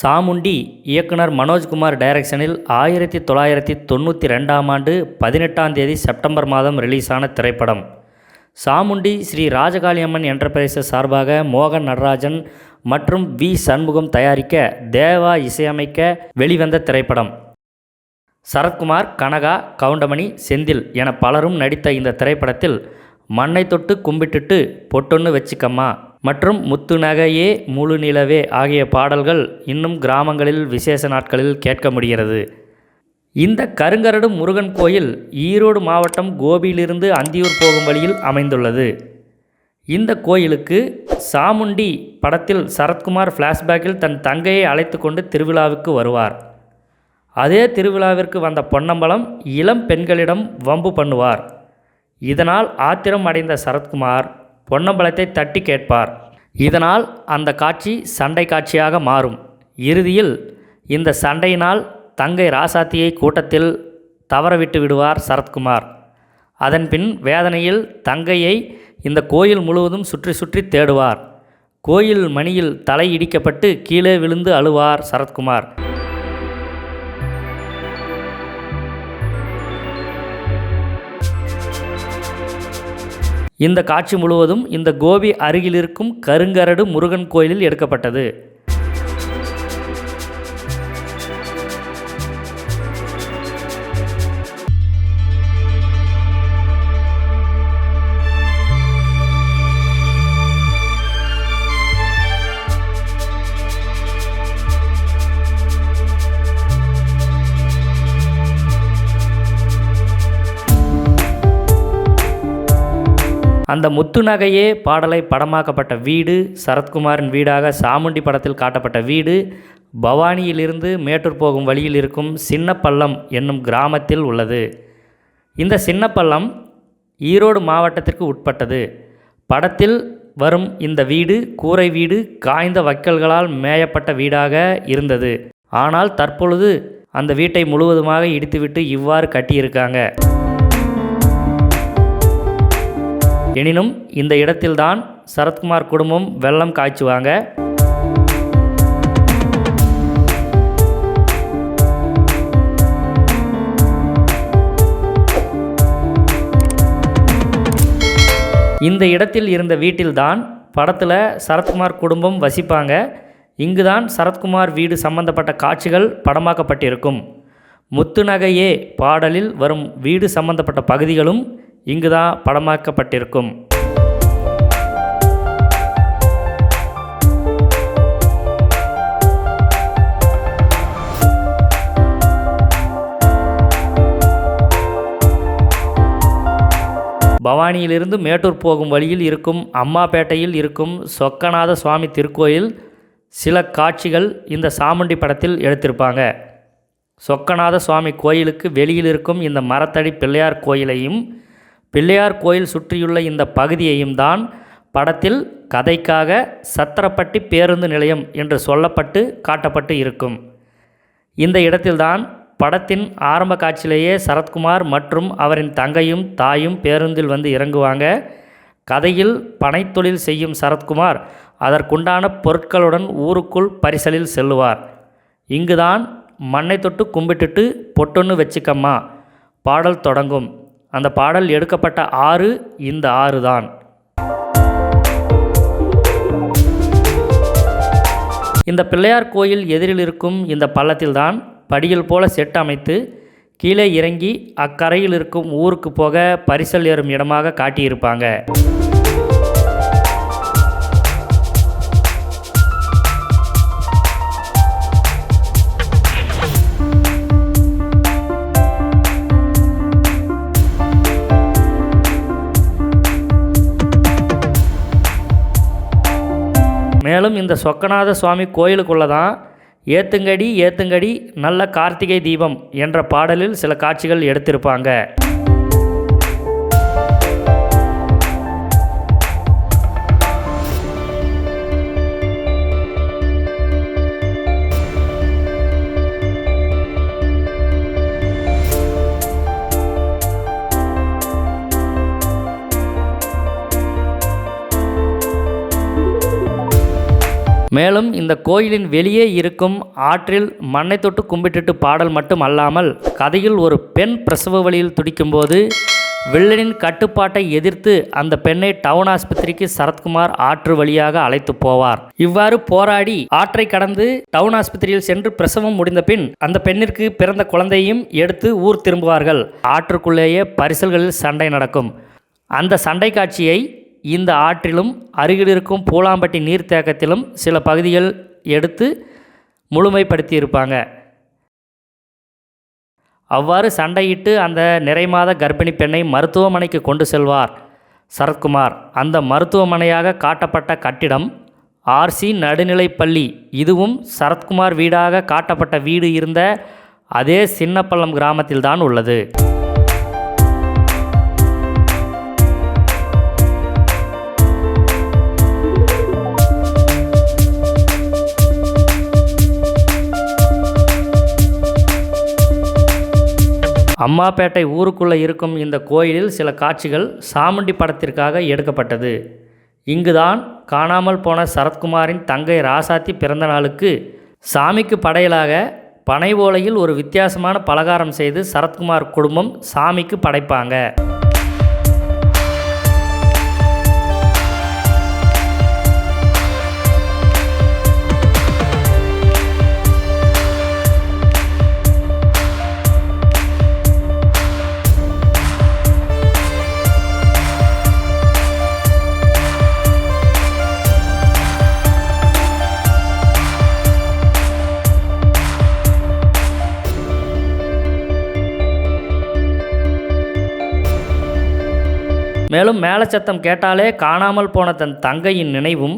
சாமுண்டி இயக்குனர் மனோஜ்குமார் டைரக்ஷனில் ஆயிரத்தி தொள்ளாயிரத்தி தொண்ணூற்றி ரெண்டாம் ஆண்டு பதினெட்டாம் தேதி செப்டம்பர் மாதம் ரிலீஸான திரைப்படம். சாமுண்டி ஸ்ரீ ராஜகாளியம்மன் என்டர்பிரைசஸ் சார்பாக மோகன் நடராஜன் மற்றும் வி. சண்முகம் தயாரிக்க தேவா இசையமைக்க வெளிவந்த திரைப்படம். சரத்குமார் கனகா கவுண்டமணி செந்தில் என பலரும் நடித்த இந்த திரைப்படத்தில் மண்ணை தொட்டு கும்பிட்டுட்டு பொட்டொன்னு வச்சுக்கம்மா. மற்றும் முத்து நகையே முழு நிலவே ஆகிய பாடல்கள் இன்னும் கிராமங்களில் விசேஷ நாட்களில் கேட்க முடிகிறது. இந்த கருங்கரடு முருகன் கோயில் ஈரோடு மாவட்டம் கோபியிலிருந்து அந்தியூர் போகும் வழியில் அமைந்துள்ளது. இந்த கோயிலுக்கு சாமுண்டி படத்தில் சரத்குமார் ஃப்ளாஷ்பேக்கில் தன் தங்கையை அழைத்து கொண்டு திருவிழாவுக்கு வருவார். அதே திருவிழாவிற்கு வந்த பொன்னம்பலம் இளம் பெண்களிடம் வம்பு பண்ணுவார். இதனால் ஆத்திரம் அடைந்த சரத்குமார் பொன்னம்பலத்தை தட்டி கேட்பார். இதனால் அந்த காட்சி சண்டை காட்சியாக மாறும். இறுதியில் இந்த சண்டையினால் தங்கை ராசாத்தியை கூட்டத்தில் தவறவிட்டு விடுவார் சரத்குமார். அதன்பின் வேதனையில் தங்கையை இந்த கோயில் முழுவதும் சுற்றி சுற்றி தேடுவார். கோயில் மணியில் தலை இடிக்கப்பட்டு கீழே விழுந்து அழுவார் சரத்குமார். இந்த காட்சி முழுவதும் இந்த கோபி அருகில் இருக்கும் கருங்கரடு முருகன் கோயிலில் எடுக்கப்பட்டது. அந்த முத்து நகையே பாடலை படமாக்கப்பட்ட வீடு சரத்குமாரின் வீடாக சாமுண்டி படத்தில் காட்டப்பட்ட வீடு பவானியிலிருந்து மேட்டூர் போகும் வழியில் இருக்கும் சின்னப்பள்ளம் என்னும் கிராமத்தில் உள்ளது. இந்த சின்னப்பள்ளம் ஈரோடு மாவட்டத்திற்கு உட்பட்டது. படத்தில் வரும் இந்த வீடு கூரை வீடு காய்ந்த வக்கல்களால் மேயப்பட்ட வீடாக இருந்தது. ஆனால் தற்பொழுது அந்த வீட்டை முழுவதுமாக இடித்துவிட்டு இவ்வாறு கட்டியிருக்காங்க. எனினும் இந்த இடத்தில்தான் சரத்குமார் குடும்பம் வெள்ளம் காய்ச்சுவாங்க. இந்த இடத்தில் இருந்த வீட்டில்தான் படத்தில் சரத்குமார் குடும்பம் வசிப்பாங்க. இங்குதான் சரத்குமார் வீடு சம்பந்தப்பட்ட காட்சிகள் படமாக்கப்பட்டிருக்கும். முத்துநகையே பாடலில் வரும் வீடு சம்பந்தப்பட்ட பகுதிகளும் இங்குதான் படமாக்கப்பட்டிருக்கும். பவானியிலிருந்து மேட்டூர் போகும் வழியில் இருக்கும் அம்மாப்பேட்டையில் இருக்கும் சொக்கநாத சுவாமி திருக்கோயில் சில காட்சிகள் இந்த சாமுண்டி படத்தில் எடுத்திருப்பாங்க. சொக்கநாத சுவாமி கோயிலுக்கு வெளியில் இருக்கும் இந்த மரத்தடி பிள்ளையார் கோயிலையும் பிள்ளையார் கோயில் சுற்றியுள்ள இந்த பகுதியையும் தான் படத்தில் கதைக்காக சத்திரப்பட்டி பேருந்து நிலையம் என்று சொல்லப்பட்டு காட்டப்பட்டு இருக்கும். இந்த இடத்தில்தான் படத்தின் ஆரம்ப காட்சியிலேயே சரத்குமார் மற்றும் அவரின் தங்கையும் தாயும் பேருந்தில் வந்து இறங்குவாங்க. கதையில் பனைத்தொழில் செய்யும் சரத்குமார் அதற்குண்டான பொருட்களுடன் ஊருக்குள் பரிசலில் செல்லுவார். இங்குதான் மண்ணை தொட்டு கும்பிட்டுட்டு பொட்டொன்னு வச்சுக்கம்மா பாடல் தொடங்கும். அந்த பாடல் எடுக்கப்பட்ட ஆறு இந்த ஆறு தான். இந்த பிள்ளையார் கோயில் எதிரில் இருக்கும் இந்த பள்ளத்தில்தான் படியில் போல செட் அமைத்து கீழே இறங்கி அக்கரையில் இருக்கும் ஊருக்கு போக பரிசல் ஏறும் இடமாக காட்டியிருப்பாங்க. மேலும் இந்த சொக்கநாத சுவாமி கோயிலுக்குள்ளே தான் ஏத்துங்கடி ஏத்துங்கடி நல்ல கார்த்திகை தீபம் என்ற பாடலில் சில காட்சிகள் எடுத்திருப்பாங்க. மேலும் இந்த கோயிலின் வெளியே இருக்கும் ஆற்றில் மண்ணை தொட்டு கும்பிட்டுட்டு பாடல் மட்டும் அல்லாமல் கதையில் ஒரு பெண் பிரசவ வழியில் துடிக்கும்போது வில்லனின் கட்டுப்பாட்டை எதிர்த்து அந்த பெண்ணை டவுன் ஆஸ்பத்திரிக்கு சரத்குமார் ஆற்று வழியாக அழைத்து போவார். இவ்வாறு போராடி ஆற்றை கடந்து டவுன் ஆஸ்பத்திரியில் சென்று பிரசவம் முடிந்த பின் அந்த பெண்ணிற்கு பிறந்த குழந்தையும் எடுத்து ஊர் திரும்புவார்கள். ஆற்றுக்குள்ளேயே பரிசல்களில் சண்டை நடக்கும். அந்த சண்டை காட்சியை இந்த ஆற்றிலும் அருகில் இருக்கும் பூலாம்பட்டி நீர்த்தேக்கத்திலும் சில பகுதிகள் எடுத்து முழுமைப்படுத்தியிருப்பாங்க. அவ்வாறு சண்டையிட்டு அந்த நிறைமாத கர்ப்பிணி பெண்ணை மருத்துவமனைக்கு கொண்டு செல்வார் சரத்குமார். அந்த மருத்துவமனையாக காட்டப்பட்ட கட்டிடம் ஆர்சி நடுநிலைப்பள்ளி. இதுவும் சரத்குமார் வீடாக காட்டப்பட்ட வீடு இருந்த அதே சின்னப்பள்ளம் கிராமத்தில்தான் உள்ளது. அம்மாப்பேட்டை ஊருக்குள்ளே இருக்கும் இந்த கோயிலில் சில காட்சிகள் சாமுண்டி படத்திற்காக எடுக்கப்பட்டது. இங்குதான் காணாமல் போன சரத்குமாரின் தங்கை ராசாத்தி பிறந்த நாளுக்கு சாமிக்கு படையலாக பனை ஓலையில் ஒரு வித்தியாசமான பலகாரம் செய்து சரத்குமார் குடும்பம் சாமிக்கு படைப்பாங்க. மேலும் மேலச்சத்தம் கேட்டாலே காணாமல் போன தன் தங்கையின் நினைவும்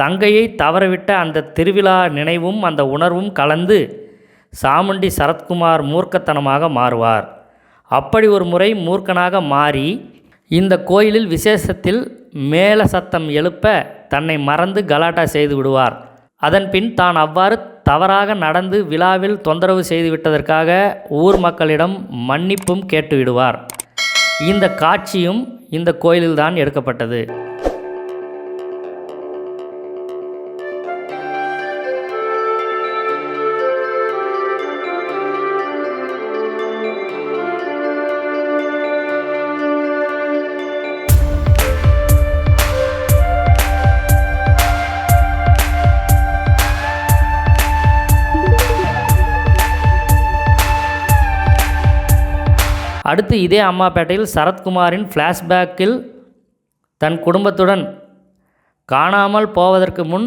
தங்கையை தவறவிட்ட அந்த திருவிழா நினைவும் அந்த உணர்வும் கலந்து சாமுண்டி சரத்குமார் மூர்க்கத்தனமாக மாறுவார். அப்படி ஒரு முறை மூர்க்கனாக மாறி இந்த கோயிலில் விசேஷத்தில் மேல சத்தம் எழுப்ப தன்னை மறந்து கலாட்டா செய்து விடுவார். அதன்பின் தான் அவ்வாறு தவறாக நடந்து விழாவில் தொந்தரவு செய்து விட்டதற்காக ஊர் மக்களிடம் மன்னிப்பும் கேட்டுவிடுவார் இந்த காட்சியும் இந்த கோயிலில்தான் எடுக்கப்பட்டது. அடுத்து இதே அம்மாப்பேட்டையில் சரத்குமாரின் ஃப்ளாஷ்பேக்கில் தன் குடும்பத்துடன் காணாமல் போவதற்கு முன்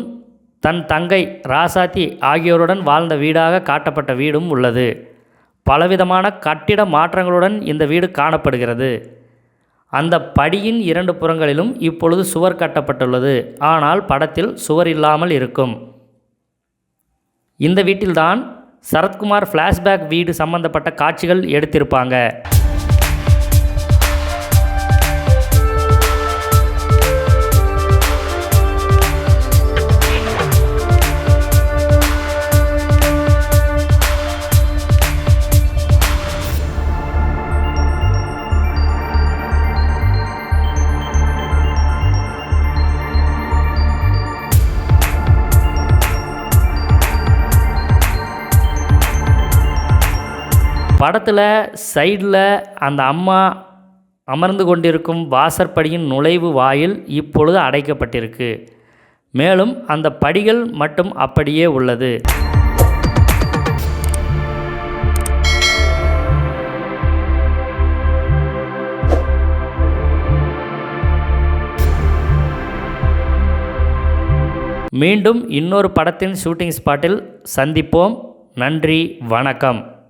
தன் தங்கை ராசாத்தி ஆகியோருடன் வாழ்ந்த வீடாக காட்டப்பட்ட வீடும் உள்ளது. பலவிதமான கட்டிட மாற்றங்களுடன் இந்த வீடு காணப்படுகிறது. அந்த படியின் இரண்டு புறங்களிலும் இப்பொழுது சுவர் கட்டப்பட்டுள்ளது. ஆனால் படத்தில் சுவர் இல்லாமல் இருக்கும். இந்த வீட்டில்தான் சரத்குமார் ஃப்ளாஷ்பேக் வீடு சம்பந்தப்பட்ட காட்சிகள் எடுத்திருப்பாங்க. படத்தில் சைடில் அந்த அம்மா அமர்ந்து கொண்டிருக்கும் வாசற்படியின் நுழைவு வாயில் இப்பொழுது அடைக்கப்பட்டிருக்கு. மேலும் அந்த படிகள் மட்டும் அப்படியே உள்ளது. மீண்டும் இன்னொரு படத்தின் ஷூட்டிங் ஸ்பாட்டில் சந்திப்போம். நன்றி வணக்கம்.